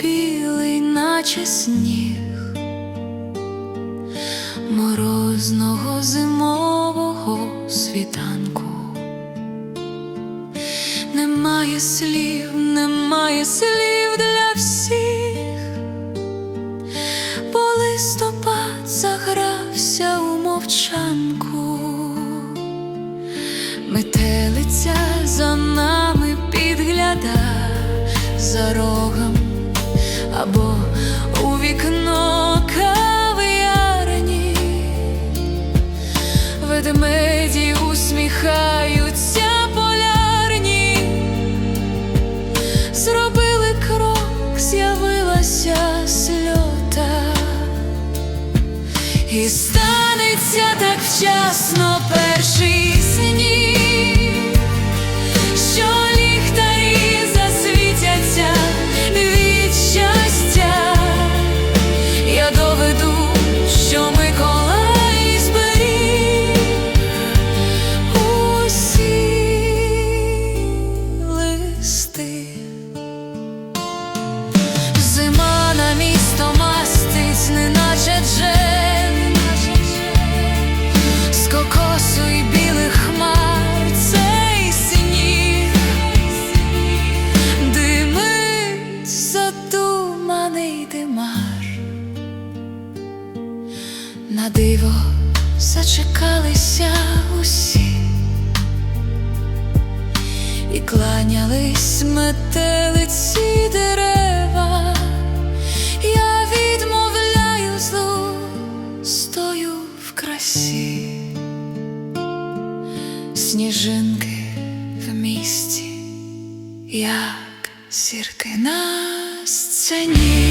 білий, наче сніг, морозного зимового світанку. Немає слів, немає слів для всіх, бо листопад загрався у мовчанку. Метелиця за за рогом або у вікно кав'ярні. Ведмеді усміхаються полярні, зробили крок, з'явилася сльота, і станеться так вчасно перший На диво зачекалися усі і кланялись метелиці дерева. Я відмовляю злу, стою в красі, сніжинки в місті, як зірки на сцені.